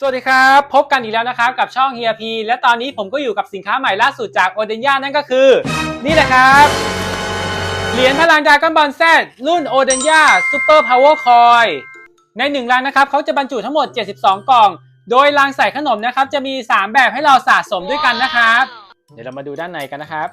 สวัสดีครับ พบกันอีกแล้วนะครับกับช่องเฮียพีและตอนนี้ผมก็อยู่กับสินค้าใหม่ล่าสุดจากโอเดนย่านั่นก็คือ นี่แหละครับ เหรียญพลังดาก้อนบอลแซดรุ่นโอเดนย่าซูเปอร์พาวเวอร์คอยในหนึ่งลังนะครับเขาจะบรรจุทั้งหมด 72 กล่อง โดยลังใส่ขนมนะครับ จะมี 3 แบบให้เราสะสมด้วยกันนะครับ เดี๋ยวเรามาดูด้านในกันนะครับ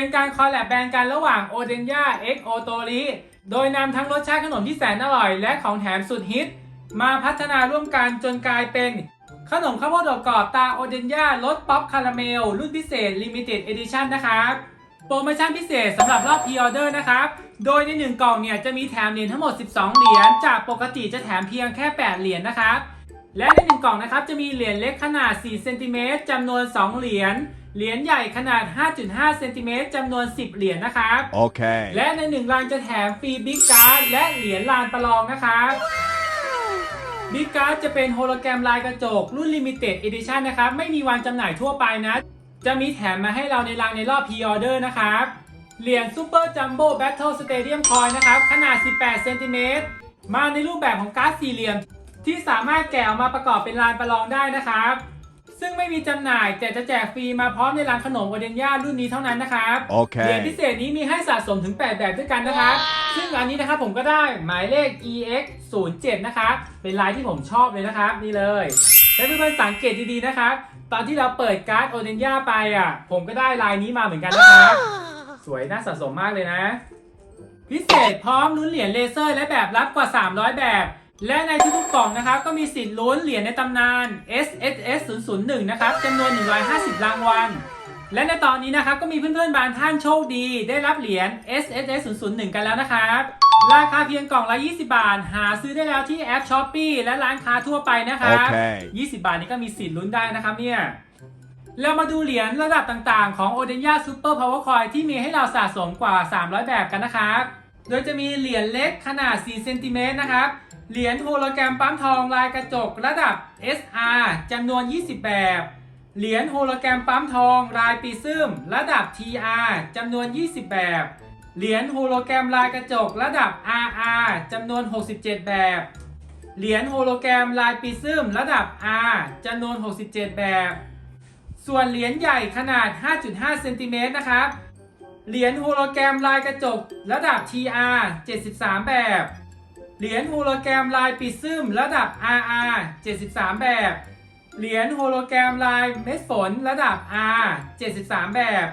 เป็นการคอลแลบแบรนด์กันระหว่างโอเดนยา X o t o r i โดยนำทั้งรสชาติขนมที่แสนอร่อย และของแถมสุดฮิต มาพัฒนาร่วมกันจนกลายเป็น ขนมข้าวโพดอบกรอบตาโอเดนยารสป๊อปคาราเมล รุ่นพิเศษ Limited Edition นะครับโปรโมชั่นพิเศษสำหรับรอบพรีออเดอร์นะครับ โดยใน 1 กล่องเนี่ยจะมีแถมเหรียญทั้งหมด 12 เหรียญจากปกติจะแถมเพียงแค่ 8 เหรียญนะครับและใน 1 กล่องนะครับจะมีเหรียญเล็กขนาด 4 เซนติเมตรจำนวน 2 เหรียญ เหรียญใหญ่ขนาด 5.5 เซนติเมตรจำนวน 10 เหรียญนะครับ Okay. และในหนึ่งรางจะแถมฟรีบิ๊กการ์ดและเหรียญลานประลองนะครับบิ๊กการ์ดจะเป็นโฮโลแกรมลายกระจก รุ่น Limited Edition นะครับ ไม่มีวางจำหน่ายทั่วไปนะ จะมีแถมมาให้เราในรางในรอบพ r ออเดอร์นะครับ เหรียญซูเปอร์จัมโบ้แบทเทิลสเตเดียมคอยนะครับ ขนาด 18 เซนติเมตรมาในรูปแบบของการ์ดสี่เหลี่ยม ที่สามารถแกะออกมาประกอบเป็นลานประลองได้นะครับ ซึ่งไม่มีจำหน่ายแต่จะแจกฟรีมาพร้อมในร้านขนมโอเดนย่ารุ่นนี้เท่านั้นนะครับเหรียญพิ Okay. เศษนี้มีให้สะสมถึง 8 แบบด้วยกันนะครับ ซึ่งอันนี้นะครับผมก็ได้หมายเลข EX 0 7นะครับเป็นลายที่ผมชอบเลยนะครับ นี่เลย และเพื่อนๆสังเกตดีๆนะครับ ตอนที่เราเปิดการ์ดโอเดนย่าไปอะ ผมก็ได้ลายนี้มาเหมือนกันนะครับ สวยน่าสะสมมากเลยนะ พิเศษพร้อมลุ้นเหรียญเลเซอร์และแบบรับกว่า 300 แบบ และในทุกๆกล่องนะครับก็มีสิทธิ์ลุ้นเหรียญในตำนาน SSS 001นะครับจำนวน 150 รางวัล และในตอนนี้นะครับก็มีเพื่อนๆบางท่านโชคดี ได้รับเหรียญ SSS 001กันแล้วนะครับ ราคาเพียงกล่องละ 20 บาท หาซื้อได้แล้วที่แอป s h อ p e e และร้านค้าทั่วไปนะครับโอเค20 บาทนี้ก็มีสิทธิ์ลุ้นได้นะครับเนี่ยเรามาดูเหรียญระดับต่างๆ ของ o d e n y a Super Power Coin ที่มีให้เราสะสมกว่า 300 แบบกันนะครับ โดยจะมีเหรียญเล็กขนาด 4 เซนติเมตรนะครับ เหรียญโฮโลแกรมปั๊มทองลายกระจกระดับ SR จำนวน 20 แบบ เหรียญโฮโลแกรมปั๊มทองลายปีซึมระดับ TR จำนวน 20 แบบ เหรียญโฮโลแกรมลายกระจกระดับ RR จำนวน 67 แบบ เหรียญโฮโลแกรมลายปีซึมระดับ R จำนวน 67 แบบ ส่วนเหรียญใหญ่ขนาด 5.5 เซนติเมตรนะครับ เหรียญโฮโลแกรมลายกระจกระดับ TR 73 แบบ เหรียญโฮโลแกรมลายปิดซึมระดับ RR 73 แบบ เหรียญโฮโลแกรมลายเม็ดฝนระดับ R 73 แบบ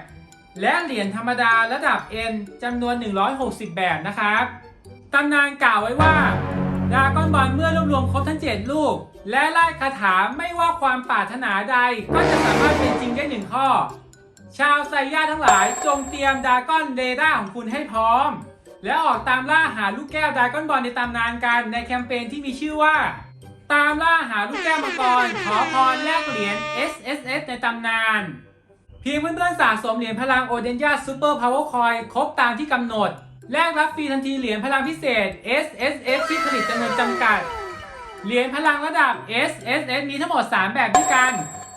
และเหรียญธรรมดาระดับ N จำนวน 160 แบบนะครับ ตำนานกล่าวไว้ว่าดาก้อนบอลเมื่อรวบรวมครบทั้ง 7 ลูก และไล่คาถาไม่ว่าความปรารถนาใด ก็จะสามารถเป็นจริงได้หนึ่งข้อ ชาวไซย่าทั้งหลายจงเตรียมดราก้อนเรดาของคุณให้พร้อม และออกตามล่าหาลูกแก้วดราก้อนบอลในตำนานกันในแคมเปญที่มีชื่อว่า ตามล่าหาลูกแก้วมังกรขอพรแลกเหรียญ SSS ในตำนาน เพียงเพื่อนๆสะสมเหรียญพลังโอเดนยาซูเปอร์พาวเวอร์คอยครบตามที่กำหนดแลกรับฟรีทันทีเหรียญพลังพิเศษ SSS ที่ผลิตจำนวนจำกัด เหรียญพลังระดับ SSS มีทั้งหมด 3 แบบด้วยกัน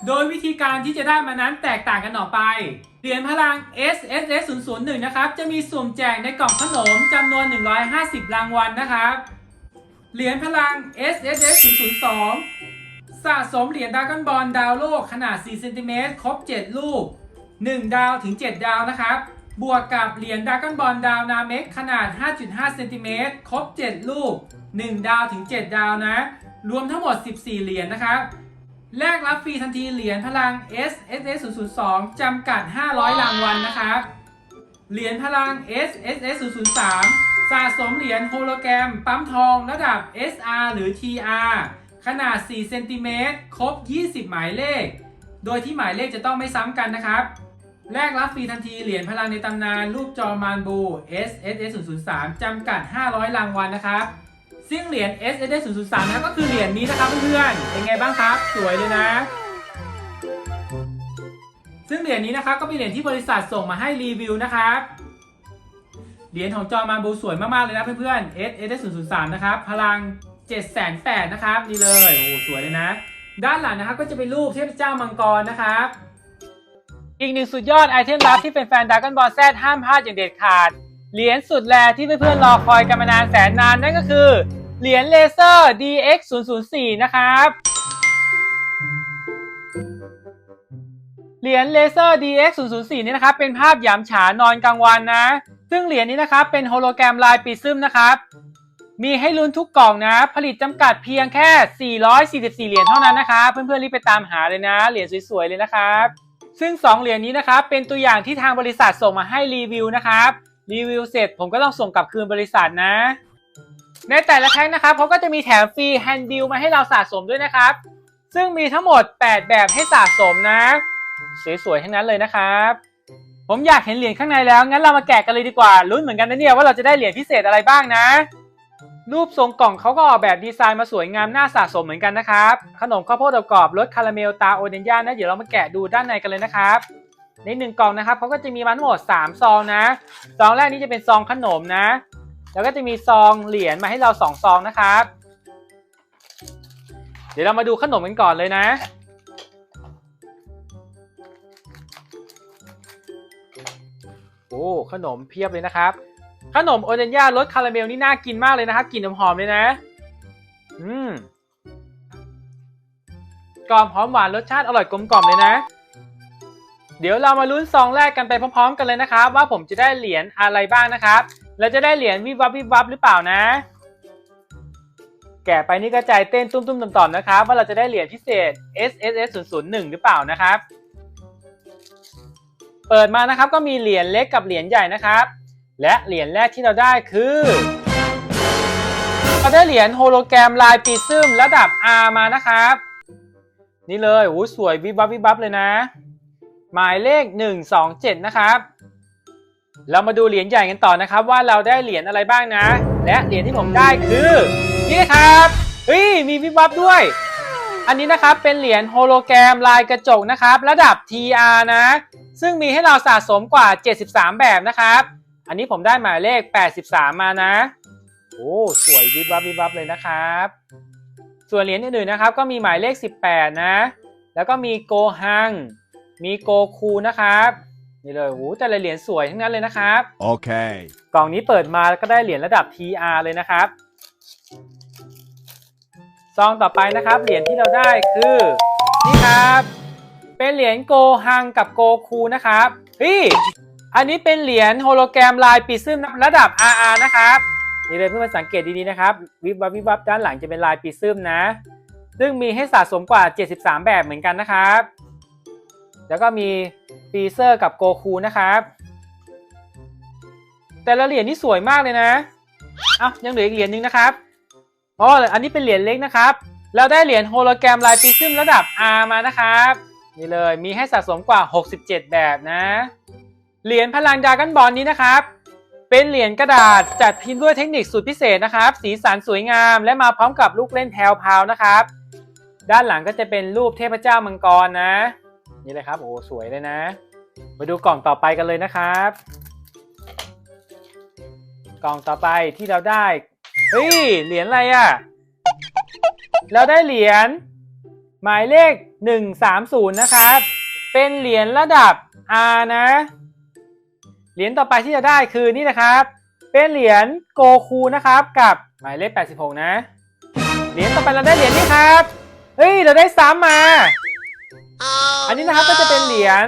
โดยวิธีการที่จะได้มานั้นแตกต่างกันออกไป เหรียญพลัง SSS 001นะครับ จะมีสุ่มแจกในกล่องขนมจำนวน 150 รางวัลนะครับ เหรียญพลัง SSS 002 สะสมเหรียญดราก้อนบอลดาวโลกขนาด 4 เซนติเมตร ครบ 7 ลูก 1 ดาวถึง 7 ดาวนะครับ บวกกับเหรียญดราก้อนบอลดาวนาเมกขนาด 5.5 เซนติเมตร ครบ 7 ลูก 1 ดาวถึง 7 ดาวนะ รวมทั้งหมด 14 เหรียญนะครับ แลกรับฟรีทันทีเหรียญพลัง S S S 002จำกัด 500 รางวัลนะครับ เหรียญพลัง S S S 003สะสมเหรียญโฮโลแกรม ปั๊มทองระดับ SR หรือ TR ขนาด 4 เซนติเมตร ครบ 20 หมายเลข โดยที่หมายเลขจะต้องไม่ซ้ำกันนะครับ แลกรับฟรีทันทีเหรียญพลังในตำนาน รูปจอมานบู S S S 003จำกัด 500 รางวัลนะครับ ซึ่งเหรียญ Ss003 นะครับก็คือเหรียญนี้นะครับเพื่อนๆเป็นไงบ้างครับ สวยเลยนะ ซึ่งเหรียญนี้นะครับก็เป็นเหรียญที่บริษัทส่งมาให้รีวิวนะครับเหรียญของจอมาบูสวยมากๆเลยนะเพื่อนๆ Ss003 นะครับพลัง708นะครับนี่เลยโอ้สวยเลยนะ ด้านหลังนะครับก็จะเป็นรูปเทพเจ้ามังกรนะครับอีกหนึ่งสุดยอดไอเทมลับที่เป็นแฟนด r a ก o n บอลแซห้ามพลาดอย่างเด็ดขาด เหรียญสุดแรที่เพื่อนๆรอคอยกันมานานแสนนานนั่นก็คือ เหรียญเลเซอร์ DX 0 0 4นะครับ เหรียญเลเซอร์ DX 0 0 4นี่นะครับ เป็นภาพหยามฉานอนกลางวันนะ ซึ่งเหรียญนี้นะครับ เป็นโฮโลแกรมลายปีซึมนะครับ มีให้ลุ้นทุกกล่องนะ ผลิตจำกัดเพียงแค่ 444 เหรียญเท่านั้นนะคะเพื่อนๆ รีบไปตามหาเลยนะ เหรียญสวยๆ เลยนะครับ ซึ่ง 2 เหรียญนี้นะครับ เป็นตัวอย่างที่ทางบริษัทส่งมาให้รีวิวนะครับ รีวิวเสร็จผมก็ต้องส่งกลับคืนบริษัทนะ ในแต่ละแพ็คนะครับเขาก็จะมีแถมฟรีแฮนด์บิลมาให้เราสะสมด้วยนะครับ ซึ่งมีทั้งหมด 8 แบบให้สะสมนะ สวยๆ ทั้งนั้นเลยนะครับ ผมอยากเห็นเหรียญข้างในแล้ว งั้นเรามาแกะกันเลยดีกว่าลุ้นเหมือนกันนะเนี่ยว่าเราจะได้เหรียญพิเศษอะไรบ้างนะ รูปทรงกล่องเขาก็ออกแบบดีไซน์มาสวยงามน่าสะสมเหมือนกันนะครับ ขนมข้าวโพดกรอบรสคาราเมลตาโอเดนย่านะเดี๋ยวเรามาแกะดูด้านในกันเลยนะครับในหนึ่งกล่องนะครับเขาก็จะมีมาทั้งหมด3ซองนะซองแรกนี้จะเป็นซองขนมนะ แล้วก็จะมีซองเหรียญมาให้เรา2ซองนะครับ เดี๋ยวเรามาดูขนมกันก่อนเลยนะโอ้ขนมเพียบเลยนะครับ ขนมโอเดนย่ารสคาราเมลนี่น่ากินมากเลยนะครับกลิ่นหอมๆเลยนะ อืมกรอบหอมหวานรสชาติอร่อยกลมกล่อมเลยนะ เดี๋ยวเรามาลุ้นซองแรกกันไปพร้อมๆ กันเลยนะครับ ว่าผมจะได้เหรียญอะไรบ้างนะครับ แล้วจะได้เหรียญวิบวับวิบวับหรือเปล่านะ แกะไปนี่ก็ใจเต้นตุ้มๆต่อมๆนะครับ ว่าเราจะได้เหรียญพิเศษ S S S 0 0 1หรือเปล่านะครับ เปิดมานะครับก็มีเหรียญเล็กกับเหรียญใหญ่นะครับ และเหรียญแรกที่เราได้คือเราได้เหรียญโฮโลแกรมลายปีซึมระดับ R มานะครับ นี่เลยโอ้สวยวิบวับวิบวับเลยนะ หมายเลข 127 นะครับ เรามาดูเหรียญใหญ่กันต่อนะครับ ว่าเราได้เหรียญอะไรบ้างนะ และเหรียญที่ผมได้คือ นี่ครับเฮ้ยมีวิบวับด้วย อันนี้นะครับเป็นเหรียญโฮโลแกรมลายกระจกนะครับ ระดับ TR นะ ซึ่งมีให้เราสะสมกว่า 73 แบบนะครับ อันนี้ผมได้หมายเลข 83 มานะ โอ้สวยวิบวับวิบวับเลยนะครับ ส่วนเหรียญอื่นๆนะครับก็มีหมายเลข 18 นะ แล้วก็มีโกฮัง มีโกคูนะครับ นี่เลยโอ้แต่ละเหรียญสวยทั้งนั้นเลยนะครับ Okay. กล่องนี้เปิดมาก็ได้เหรียญระดับ TR เลยนะครับซองต่อไปนะครับ เหรียญที่เราได้คือนี่ครับ เป็นเหรียญโกฮังกับโกคูนะครับเฮ้ยอันนี้เป็นเหรียญโฮโลแกรมลายปีซึมระดับ RR นะครับนี่เลยเพื่อนๆสังเกตดีๆนะครับ วิบวับวิบวับด้านหลังจะเป็นลายปีซึมนะ ซึ่งมีให้สะสมกว่า 73 แบบเหมือนกันนะครับ แล้วก็มีปีเซอร์กับโกคูนะครับ แต่ละเหรียญนี่สวยมากเลยนะเอ้ายังเหลืออีกเหรียญหนึงนะครับอ๋ออันนี้เป็นเหรียญเล็กนะครับ เราได้เหรียญโฮโลแกรมลายปีซึมระดับ R มานะครับ นี่เลยมีให้สะสมกว่า 67 แบบนะ เหรียญพลังดากันบอลนี้นะครับ เป็นเหรียญกระดาษจัดพิมพ์ด้วยเทคนิคสุดพิเศษนะครับ สีสันสวยงาม และมาพร้อมกับลูกเล่นแพลวๆนะครับ ด้านหลังก็จะเป็นรูปเทพเจ้ามังกรนะ นี่เลยครับโอ้สวยเลยนะ มาดูกล่องต่อไปกันเลยนะครับ กล่องต่อไปที่เราได้เฮ้ยเหรียญอะไรอะ่ะ เราได้เหรียญหมายเลข 130 นะครับ เป็นเหรียญระดับ R นะ เหรียญต่อไปที่จะได้คือนี่นะครับ เป็นเหรียญโกคูนะครับกับหมายเลข 86 นะ เหรียญต่อไปเราได้เหรียญนี่ครับ เฮ้ย เราได้ซ้ำมา อันนี้นะครับก็จะเป็นเหรียญ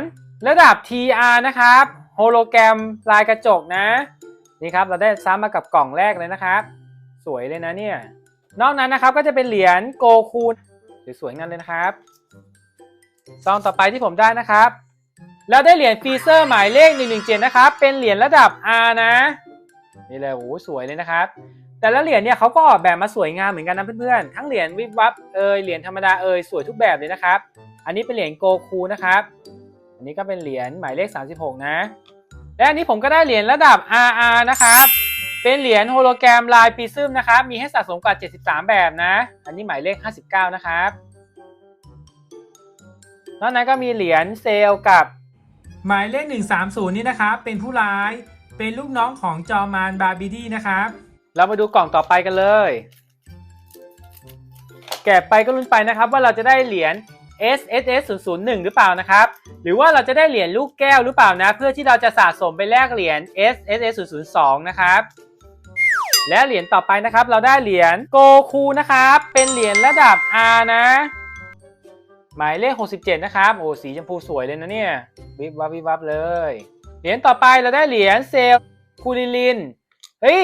ระดับ TR นะครับโฮโลแกรมลายกระจกนะนี่ครับเราได้ซ้ำมากับกล่องแรกเลยนะครับ สวยเลยนะเนี่ยนอกนั้นนะครับก็จะเป็นเหรียญโกคูนสวยๆงั้นเลยนะครับซองต่อไปที่ผมได้นะครับ แล้วได้เหรียญฟีเซอร์หมายเลข 117 นะครับ เป็นเหรียญระดับ R นะนี่เลยโอ้สวยเลยนะครับ แต่ละเหรียญเนี่ยเขาก็ออกแบบมาสวยงามเหมือนกันนะเพื่อนๆทั้งเหรียญวิบวับเอยเหรียญธรรมดาเอยสวยทุกแบบเลยนะครับ อันนี้เป็นเหรียญโกคูนะครับ อันนี้ก็เป็นเหรียญหมายเลข 36 นะ และอันนี้ผมก็ได้เหรียญระดับ RR นะครับ เป็นเหรียญโฮโลแกรมลายปีซึมนะครับ มีให้สะสมกว่า 73 แบบนะ อันนี้หมายเลข 59 นะครับ นอกนั้นก็มีเหรียญเซลกับ หมายเลข 130 นี่นะครับ เป็นผู้ร้าย เป็นลูกน้องของจอมานบาร์บิดี้นะครับ เรามาดูกล่องต่อไปกันเลย แกะไปก็ลุ้นไปนะครับว่าเราจะได้เหรียญ S S S 0 0 1 หรือเปล่านะครับ หรือว่าเราจะได้เหรียญลูกแก้วหรือเปล่านะ เพื่อที่เราจะสะสมไปแลกเหรียญ S S S 0 0 2 นะครับ และเหรียญต่อไปนะครับ เราได้เหรียญโกคูนะครับ เป็นเหรียญระดับ R นะ หมายเลข 67 นะครับ โอ้ สีชมพูสวยเลยนะเนี่ย วิบวับวิบวับเลย เหรียญต่อไปเราได้เหรียญเซลคูลิลิน เฮ้ย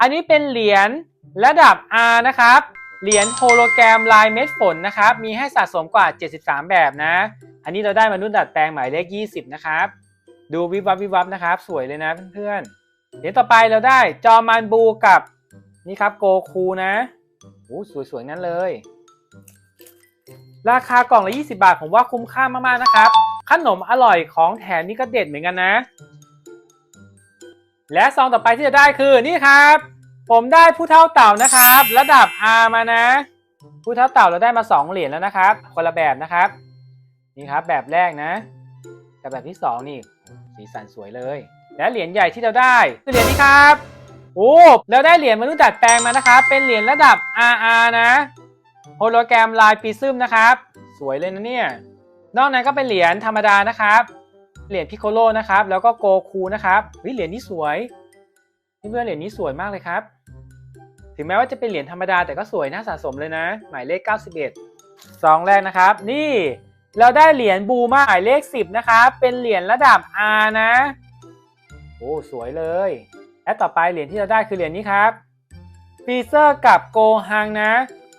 อันนี้เป็นเหรียญระดับ R นะครับ เหรียญโฮโลแกรมลายเม็ดฝนนะครับ มีให้สะสมกว่า 73 แบบนะ อันนี้เราได้มนุษย์ดัดแปลงหมายเลข 20 นะครับ ดูวิบวับวิบวับนะครับ สวยเลยนะเพื่อนๆ เหรียญต่อไปเราได้จอมันบูกับนี่ครับโกคูนะโอ้สวยๆ นั้นเลย ราคากล่องละ 20 บาท ผมว่าคุ้มค่ามากๆ นะครับ ขนมอร่อยของแถมนี่ก็เด็ดเหมือนกันนะ และซองต่อไปที่จะได้คือนี่ครับ ผมได้ผู้เท่าเต่านะครับ ระดับ R มานะ ผู้เท่าเต่าเราได้มา 2 เหรียญแล้วนะครับ คนละแบบนะครับ นี่ครับแบบแรกนะกับแบบที่ 2 นี่ สีสันสวยเลย และเหรียญใหญ่ที่เราได้คือเหรียญนี้ครับโอ้เราได้เหรียญมนุษย์ดัดแปลงมานะครับ เป็นเหรียญระดับ RR นะโฮโลแกรมลายปีซึมนะครับ สวยเลยนะเนี่ยนอกนั้นก็เป็นเหรียญธรรมดานะครับ เหรียญพิโคโลนะครับ แล้วก็โกคูนะครับเฮ้ยเหรียญนี้สวย เพื่อนๆเหรียญนี้สวยมากเลยครับ ถึงแม้ว่าจะเป็นเหรียญธรรมดาแต่ก็สวยน่าสะสมเลยนะ หมายเลข 91ซองแรกนะครับ นี่เราได้เหรียญบูมาหมายเลข 10 นะครับเป็นเหรียญระดับ R นะ โอ้สวยเลย และต่อไปเหรียญที่เราได้คือเหรียญนี้ครับฟีเซอร์กับโกฮังนะ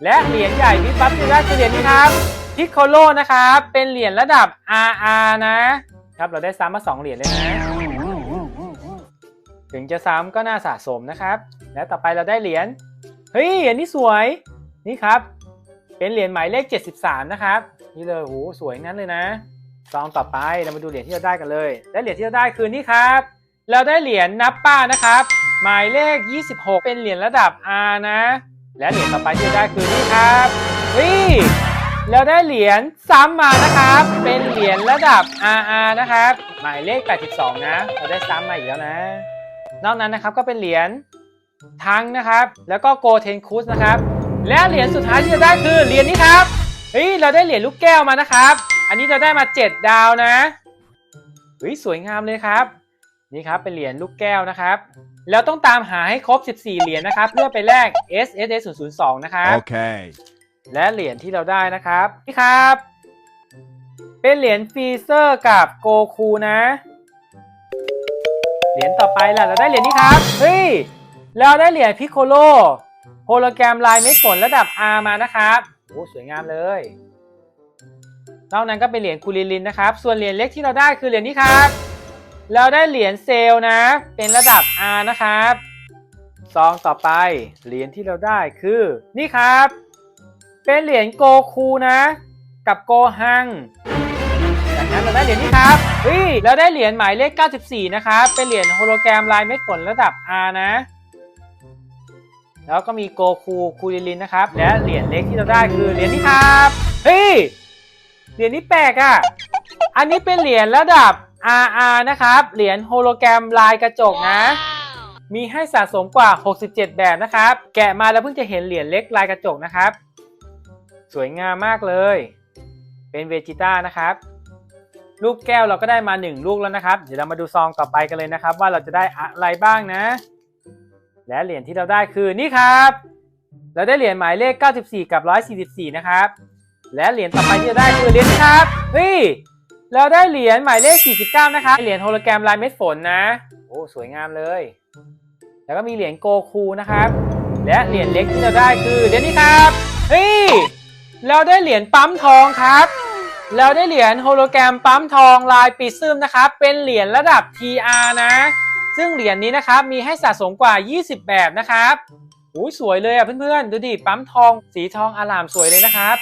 และเหรียญใหญ่วิบวับที่ได้คือเหรียญนี้ครับพิคโคโลนะครับเป็นเหรียญระดับ RR นะครับเราได้ซ้ำมา 2 เหรียญเลยนะ ถึงจะซ้ำก็น่าสะสมนะครับ และต่อไปเราได้เหรียญ เฮ้ย อันนี้สวย นี่ครับ เป็นเหรียญหมายเลข 73 นะครับ นี่เลยโหสวยงั้นเลยนะซองต่อไปเรามาดูเหรียญที่เราได้กันเลย และเหรียญที่เราได้คือนี่ครับ เราได้เหรียญนับป้านะครับ หมายเลข 26 เป็นเหรียญระดับ R นะ และเหรียญต่อไปที่เราได้คือนี่ครับเฮ้ยเราได้เหรียญซ้ำมานะครับ เป็นเหรียญระดับ RR นะครับ หมายเลข 82 นะ เราได้ซ้ำมาอีกแล้วนะ นอกนั้นนะครับก็เป็นเหรียญ ทังนะครับ แล้วก็โกเทนคุสนะครับ และเหรียญสุดท้ายที่เราได้คือเหรียญนี้ครับเฮ้ยเราได้เหรียญลูกแก้วมานะครับ อันนี้เราได้มา 7 ดาวนะเฮ้ยสวยงามเลยครับ นี่ครับเป็นเหรียญลูกแก้วนะครับแล้วต้องตามหาให้ครบ 14 เหรียญนะครับ เพื่อไปแลก S S S 0 0 2นะครับ Okay. และเหรียญที่เราได้นะครับนี่ครับ เป็นเหรียญฟรีเซอร์กับโกคูนะ เหรียญต่อไปล่ะเราได้เหรียญนี้ครับเฮ้ย เราได้เหรียญพิโคโลโฮโลแกรมลายเม็ดฝนระดับ R มานะครับโอ้สวยงามเลย นอกนั้นก็เป็นเหรียญคูลิลินนะครับ ส่วนเหรียญเล็กที่เราได้คือเหรียญนี้ครับ เราได้เหรียญเซลล์นะ เป็นระดับ R นะครับซองต่อไปเหรียญที่เราได้คือนี่ครับ เป็นเหรียญโกคูนะ กับโกฮังจากนั้นเราได้เหรียญนี้ครับเฮ้ยเราได้เหรียญหมายเลข 94 นะครับ เป็นเหรียญโฮโลแกรมลายเม็ดฝนระดับ R นะ แล้วก็มีโกคูคูลิลินนะครับ และเหรียญเล็กที่เราได้คือเหรียญนี้ครับเฮ้ยเหรียญนี้แปลกอะ่ะอันนี้เป็นเหรียญระดับ RR นะครับ เหรียญโฮโลแกรมลายกระจกนะ มีให้สะสมกว่า 67 แบบนะครับ แกะมาแล้วเพิ่งจะเห็นเหรียญเล็กลายกระจกนะครับ สวยงามมากเลย เป็นเวจิต้านะครับ ลูกแก้วเราก็ได้มา 1 ลูกแล้วนะครับ เดี๋ยวเรามาดูซองต่อไปกันเลยนะครับ ว่าเราจะได้อะไรบ้างนะ และเหรียญที่เราได้คือนี่ครับ เราได้เหรียญหมายเลข 94 กับ 144 นะครับ และเหรียญต่อไปที่เราได้คือเหรียญนี้ครับเฮ้ยเราได้เหรียญหมายเลข 49 นะครับ เหรียญโฮโลแกรมลายเม็ดฝนนะ โอ้สวยงามเลย แล้วก็มีเหรียญโกคูนะครับ และเหรียญเล็กที่เราได้คือเหรียญนี้ครับเฮ้ยเราได้เหรียญปั๊มทองครับเราได้เหรียญโฮโลแกรมปั๊มทองลายปีซึมนะครับ เป็นเหรียญระดับ TR นะ ซึ่งเหรียญนี้นะครับมีให้สะสมกว่า 20 แบบนะครับโอ้ยสวยเลยอะเพื่อนๆ ดูดิปั๊มทองสีทองอลามสวยเลยนะครับ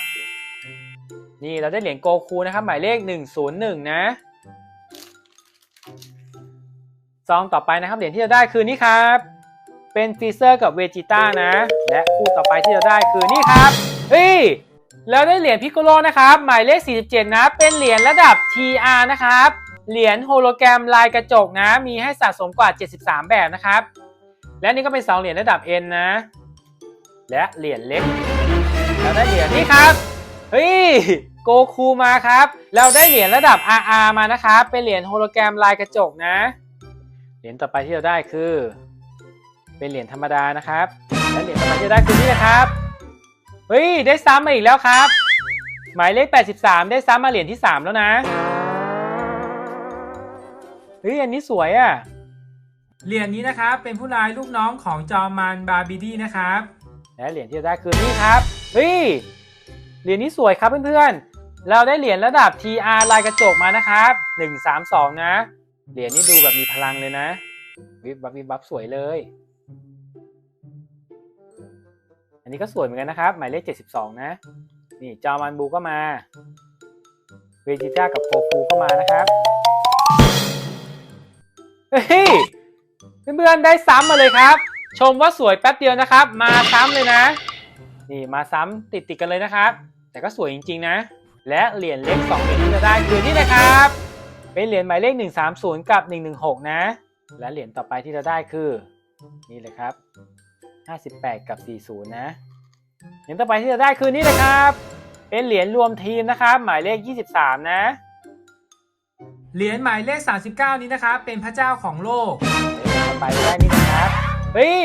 นี่เราได้เหรียญโกคูนะครับหมายเลข 101 นะซองต่อไปนะครับเหรียญที่เราได้คือนี่ครับ เป็นฟีเซอร์กับเวจิต้านะ และคู่ต่อไปที่เราได้คือนี่ครับเฮ้ยแล้วได้เหรียญพิกโกโลนะครับ หมายเลข 47 นะ เป็นเหรียญระดับ TR นะครับ เหรียญโฮโลแกรมลายกระจกนะ มีให้สะสมกว่า 73 แบบนะครับ และนี่ก็เป็น 2 เหรียญระดับ N นะ และเหรียญเล็กแล้วได้เหรียญนี่ครับ เฮ้ย โกคูมาครับ เราได้เหรียญระดับ RR มานะครับ เป็นเหรียญโฮโลแกรมลายกระจกนะ เหรียญต่อไปที่เราได้คือ เป็นเหรียญธรรมดานะครับ และเหรียญต่อไปที่เราได้คือนี่นะครับ เฮ้ย ได้ซ้ำมาอีกแล้วครับ หมายเลข 83 ได้ซ้ำมาเหรียญที่ 3 แล้วนะ เฮ้ยอันนี้สวยอะ่ะ เหรียญนี้นะครับเป็นผู้ลายลูกน้องของจอมมันบาร์บีดี้นะครับ และเหรียญที่เราได้คือนี่ครับ เฮ้ย เหรียญนี้สวยครับเพื่อนๆ เราได้เหรียญระดับ TR ลายกระจกมานะครับ 132 นะ เหรียญนี้ดูแบบมีพลังเลยนะ วิบวับวิบวับสวยเลย อันนี้ก็สวยเหมือนกันนะครับ หมายเลข 72 นะ นี่จอมันบูก็มา เวจิต้ากับโคคูก็มานะครับ เฮ้ยเพื่อนๆได้ซ้ำมาเลยครับ ชมว่าสวยแป๊บเดียวนะครับ มาซ้ำเลยนะ นี่มาซ้ำติดติดๆกันเลยนะครับ แต่ก็สวยจริงๆนะ และเหรียญเล็ก2เหรียญที่เราได้คือนี่นะครับ เป็นเหรียญหมายเลข 130 กับ 116 นะ และเหรียญต่อไปที่เราได้คือ นี่เลยครับ 58 กับ 40 นะเหรียญต่อไปที่เราได้คือนี่เลยครับ เป็นเหรียญรวมทีมนะครับ หมายเลข 23 นะ เหรียญหมายเลข 39 นี้นะครับเป็นพระเจ้าของโลกต่อไปได้นี่นะครับเฮ้ย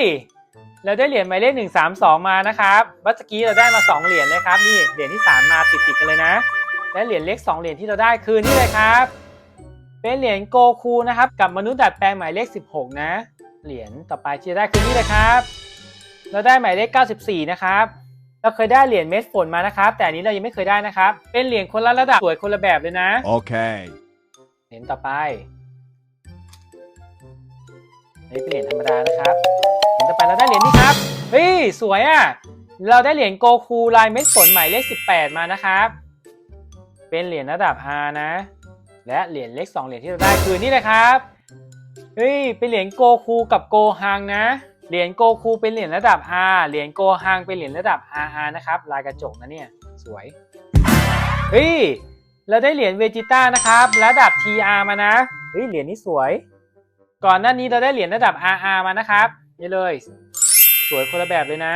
เราได้เหรียญหมายเลข132 มานะครับเมื่อกี้เราได้มา 2 เหรียญเลยครับนี่เหรียญที่ 3 มาติดๆกันเลยนะ และเหรียญเล็ก2เหรียญที่เราได้คือนี่เลยครับ เป็นเหรียญโกคูนะครับกับมนุษย์ดัดแปลงหมายเลข 16 นะ เหรียญต่อไปที่จะได้คือนี่เลยครับ เราได้หมายเลข 94 นะครับเราเคยได้เหรียญเม็ดฝนมานะครับ แต่อันนี้เรายังไม่เคยได้นะครับ เป็นเหรียญคนละระดับสวยคนละแบบเลยนะ Okay. เหรียญต่อไปอันนี้เป็นเหรียญธรรมดานะครับ เหรียญต่อไปเราได้เหรียญนี้ครับ เฮ้ย สวยอะ เราได้เหรียญโกคูลายเม็ดฝนหมายเลข 18 มานะครับ เป็นเหรียญระดับ R นะ และเหรียญเลข2เหรียญที่เราได้คือนี่เลยครับ เฮ้ย เป็นเหรียญโกคูกับโกฮังนะ เหรียญโกคูเป็นเหรียญระดับ R เหรียญโกฮังเป็นเหรียญระดับ RR นะครับ ลายกระจกนะเนี่ย สวย เฮ้ย เราได้เหรียญเวจิต้านะครับ ระดับ TR มานะเฮ้ยเหรียญนี้สวย ก่อนหน้านี้เราได้เหรียญระดับ RR มานะครับนี่เลย สวยคนละแบบเลยนะ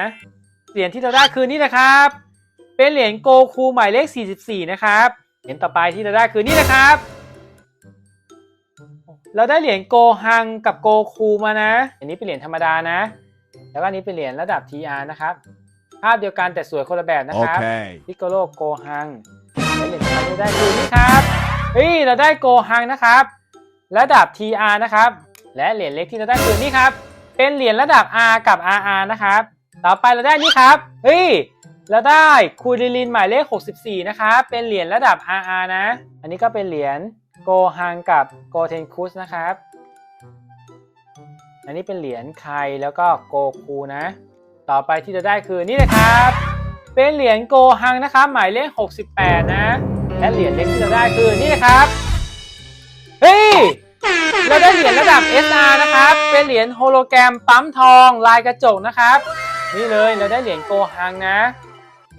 เหรียญที่เราได้คือนี่นะครับ เป็นเหรียญโกคูหมายเลข 44 นะครับเหรียญต่อไปที่เราได้คือนี่นะครับ เราได้เหรียญโกฮังกับโกคูมานะอันนี้เป็นเหรียญธรรมดานะ แล้วก็อันนี้เป็นเหรียญระดับ TR นะครับ ภาพเดียวกันแต่สวยคนละแบบนะครับ Okay. พิกโกโลโกฮัง และเหรียญที่เราได้คือนี่ครับเฮ้ยเราได้โกฮังนะครับระดับ TR นะครับ และเหรียญเล็กที่เราได้คือนี่ครับ เป็นเหรียญระดับ R กับ RR นะครับ ต่อไปเราได้นี่ครับเฮ้ยเราได้คูริลินหมายเลข 64 นะครับ เป็นเหรียญระดับ RR นะ อันนี้ก็เป็นเหรียญโกฮังกับโกเทนคุสนะครับ อันนี้เป็นเหรียญไคแล้วก็โกคูนะ ต่อไปที่จะได้คือนี่เลยครับ เป็นเหรียญโกฮังนะครับหมายเลข 68 นะ และเหรียญเล็กที่เราได้คือนี่นะครับเฮ้ยเราได้เหรียญระดับ SR นะครับ เป็นเหรียญโฮโลแกรมปั๊มทองลายกระจกนะครับ นี่เลยเราได้เหรียญโกฮังนะ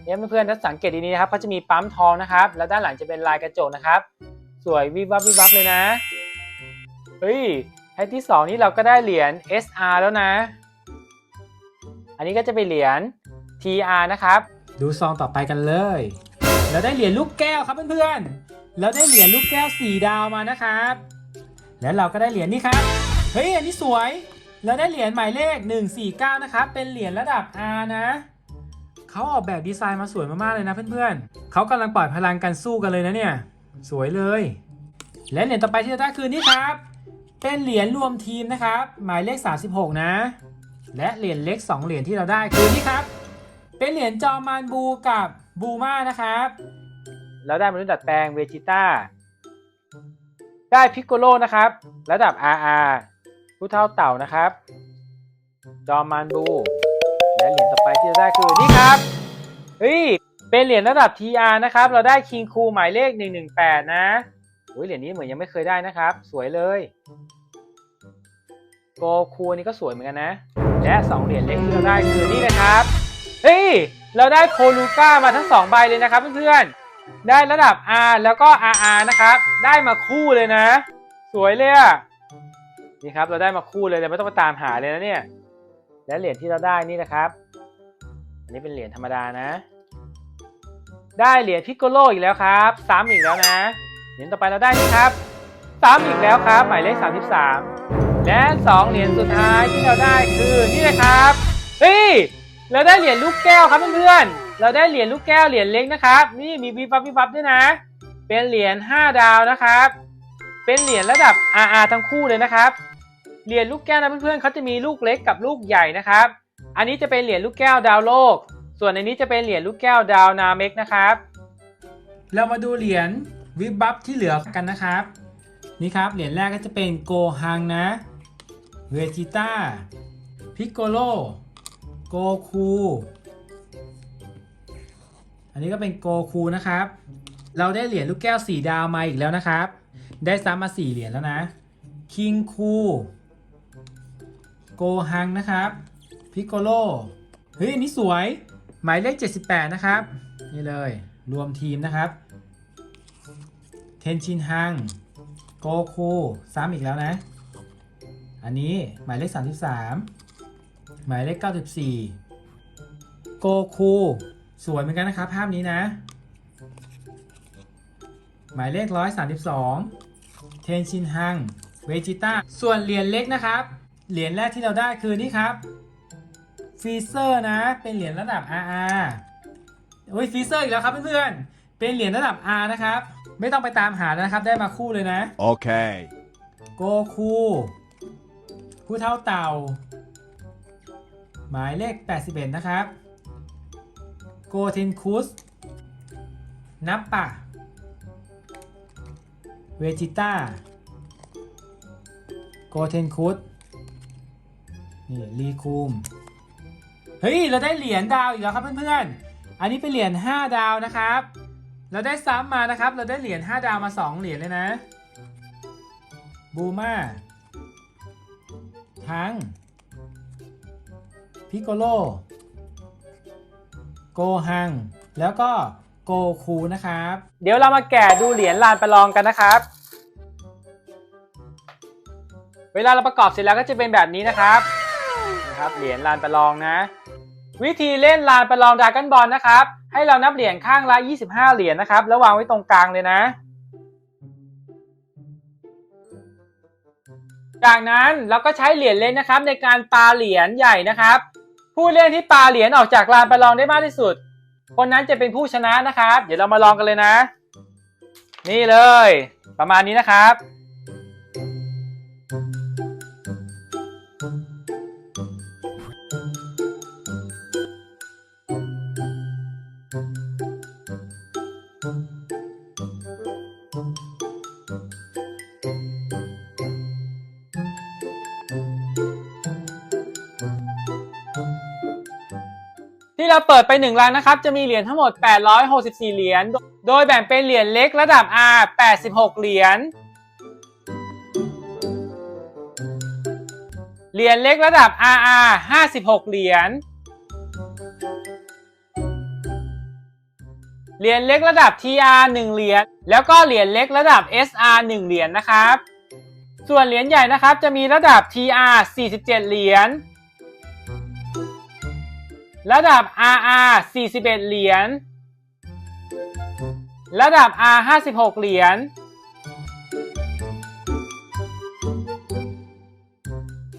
เนี่ยเพื่อนๆถ้าสังเกตดีๆนะครับเขาจะมีปั๊มทองนะครับ แล้วด้านหลังจะเป็นลายกระจกนะครับ สวยวิบวับวิบวับเลยนะเฮ้ยแพ็ที่สองนี้เราก็ได้เหรียญ SR แล้วนะ อันนี้ก็จะเป็นเหรียญ TR นะครับ ดูซองต่อไปกันเลย เราได้เหรียญลูกแก้วครับเพื่อนๆ เราได้เหรียญลูกแก้ว4ดาวมานะครับ แล้วเราก็ได้เหรียญนี้ครับ เฮ้ย อันนี้สวย เราได้เหรียญหมายเลข 149 นะครับ เป็นเหรียญระดับ R นะเขาออกแบบดีไซน์มาสวยมากๆเลยนะเพื่อนๆเขากำลังปล่อยพลังกันสู้กันเลยนะเนี่ย สวยเลย และเหรียญต่อไปที่เราได้คือนี่ครับ เป็นเหรียญรวมทีมนะครับ หมายเลข 36 นะ และเหรียญเล็ก 2 เหรียญที่เราได้คือนี่ครับ เป็นเหรียญจอมานบูกับบูมานะครับ แล้วได้มนุษย์ดัดแปลงเวจิต้า ได้พิกโกโลนะครับ ระดับ RR ผู้เท่าเต่านะครับ จอมานบู และเหรียญต่อไปที่เราได้คือนี่ครับ เฮ้ย เป็นเหรียญระดับ TR นะครับ เราได้คิงคูหมายเลข 118 นะโอ้ยเหรียญนี้เหมือนยังไม่เคยได้นะครับ สวยเลยโกคูนี่ก็สวยเหมือนกันนะ และสองเหรียญเล็กที่เราได้คือนี่นะครับ เฮ้ย เราได้โพลูก้ามาทั้งสองใบเลยนะครับเพื่อนๆ ได้ระดับ R แล้วก็ RR นะครับ ได้มาคู่เลยนะ สวยเลยอะนี่ครับ เราได้มาคู่เลยเราไม่ต้องไปตามหาเลยนะเนี่ย และเหรียญที่เราได้นี่นะครับ อันนี้เป็นเหรียญธรรมดานะ ได้เหรียญพิกโกโลอีกแล้วครับซ้ำอีกแล้วนะ เหรียญต่อไปเราได้นี่ครับซ้ำอีกแล้วครับ หมายเลข 33 และ 2 เหรียญสุดท้ายที่เราได้คือนี่เลยครับ เฮ้ย เราได้เหรียญลูกแก้วครับเพื่อนๆ เราได้เหรียญลูกแก้วเหรียญเล็กนะครับ นี่มีวิบวับวิบวับด้วยนะ เป็นเหรียญ5ดาวนะครับ เป็นเหรียญระดับ RR ทั้งคู่เลยนะครับ เหรียญลูกแก้วนะเพื่อนๆเขาจะมีลูกเล็กกับลูกใหญ่นะครับ อันนี้จะเป็นเหรียญลูกแก้วดาวโลก ส่วนในนี้จะเป็นเหรียญลูกแก้วดาวนาเมกนะครับ เรามาดูเหรียญวิบบับที่เหลือกันนะครับ นี่ครับเหรียญแรกก็จะเป็นโกฮังนะ เวจิต้า พิกโกโล โกคูอันนี้ก็เป็นโกคูนะครับ เราได้เหรียญลูกแก้ว4ดาวมาอีกแล้วนะครับ ได้ซ้ำมา4เหรียญแล้วนะ คิงคูโกฮังนะครับ พิกโกโล เฮ้ย อันนี้สวย หมายเลข 78 นะครับ นี่เลย รวมทีมนะครับ เทนชินฮัง โกคูซ้ำอีกแล้วนะ อันนี้หมายเลข 33 หมายเลข 94 โกคู สวยเหมือนกันนะครับ ภาพนี้นะ หมายเลข 132 เทนชินฮัง เวจิต้า ส่วนเหรียญเล็กนะครับ เหรียญแรกที่เราได้คือนี่ครับฟีเซอร์นะ เป็นเหรียญระดับ RR โอ้ยฟีเซอร์อีกแล้วครับเพื่อนๆ เป็นเหรียญระดับ R นะครับ ไม่ต้องไปตามหาแล้วนะครับ ได้มาคู่เลยนะ Okay. โกคู ผู้เท่าเต่า หมายเลข 81 นะครับโกเทนคุสนับปะเวจิต้าโกเทนคุสนี่รีคูมเฮ้ย เราได้เหรียญดาวอีกแล้วครับเพื่อนๆ อันนี้เป็นเหรียญ5 ดาวนะครับ เราได้ซ้ำมานะครับ เราได้เหรียญ5ดาวมา 2 เหรียญเลยนะ บูมาทัง พิโกโลโกฮัง แล้วก็โกคูนะครับ เดี๋ยวเรามาแกะดูเหรียญลานประลองกันนะครับ เวลาเราประกอบเสร็จแล้วก็จะเป็นแบบนี้นะครับนะครับ เหรียญลานประลองนะ วิธีเล่นลานประลองดราก้นบอลนะครับ ให้เรานับเหรียญข้างละ 25 เหรียญนะครับ แล้ววางไว้ตรงกลางเลยนะ จากนั้นเราก็ใช้เหรียญเล็กนะครับ ในการปาเหรียญใหญ่นะครับ ผู้เล่นที่ปาเหรียญออกจากลานประลองได้มากที่สุด คนนั้นจะเป็นผู้ชนะนะครับ เดี๋ยวเรามาลองกันเลยนะ นี่เลย ประมาณนี้นะครับ เราเปิดไป1ลังนะครับ จะมีเหรียญทั้งหมด 864 เหรียญ โดยแบ่งเป็นเหรียญเล็กระดับ R 86 เหรียญ เหรียญเล็กระดับ RR 56 เหรียญ เหรียญเล็กระดับ TR 1 เหรียญ แล้วก็เหรียญเล็กระดับ SR 1 เหรียญนะครับ ส่วนเหรียญใหญ่นะครับจะมีระดับ TR 47 เหรียญ ระดับ RR 41 เหรียญ ระดับ R 56 เหรียญ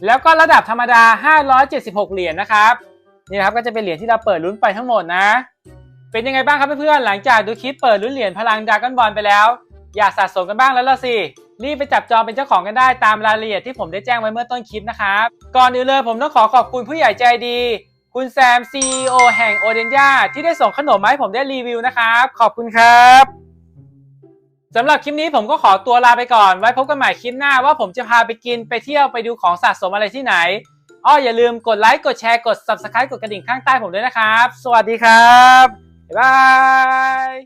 แล้วก็ระดับธรรมดา 576 เหรียญนะครับ นี่นะครับก็จะเป็นเหรียญที่เราเปิดลุ้นไปทั้งหมดนะ เป็นยังไงบ้างครับเพื่อนๆ หลังจากดูคลิปเปิดลุ้นเหรียญพลังดาก้อนบอลไปแล้ว อยากสะสมกันบ้างแล้วล่ะสิ รีบไปจับจองเป็นเจ้าของกันได้ตามรายละเอียดที่ผมได้แจ้งไว้เมื่อต้นคลิปนะครับ ก่อนอื่นเลยผมต้องขอขอบคุณผู้ใหญ่ใจดี คุณแซม CEO แห่งโอเดนยาที่ได้ส่งขนมมาให้ผมได้รีวิวนะครับ ขอบคุณครับสำหรับคลิปนี้ผมก็ขอตัวลาไปก่อน ไว้พบกันใหม่คลิปหน้าว่าผมจะพาไปกินไปเที่ยวไปดูของสะสมอะไรที่ไหนอ้ออย่าลืมกดไลค์กดแชร์กด Subscribe กดกระดิ่งข้างใต้ผมด้วยนะครับ สวัสดีครับ บ๊ายบาย